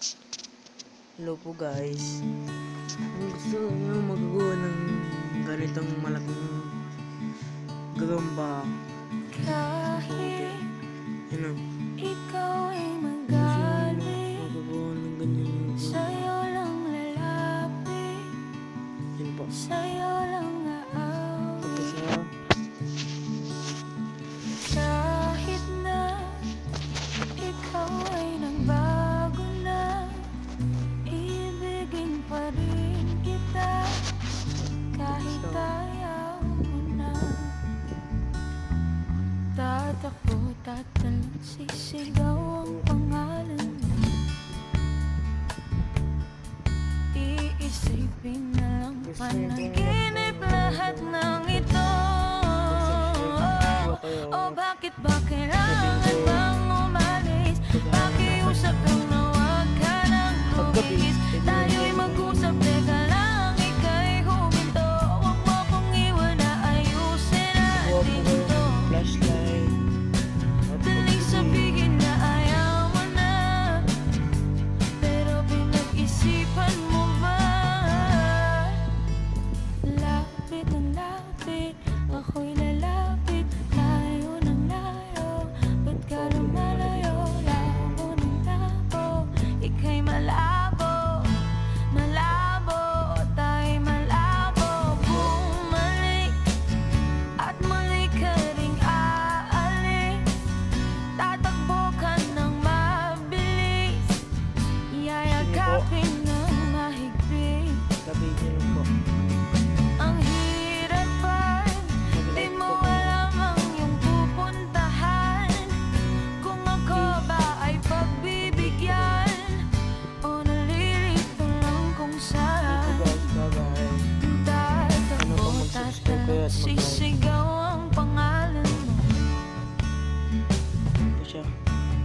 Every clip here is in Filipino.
Hello po guys. Kung gusto nyo magawa ng ganitong malaking gagamba. Kahit Yan. Ikaw ay magaling. Magagawa ng ganyan. Sa'yo lang lalapit. Yan po. Sa'yo lang Tatal sisigaw pangalan Iisipin na lang ako'y nalaman. Sisigaw ang pangalan mo.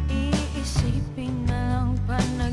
Iisipin na lang pa na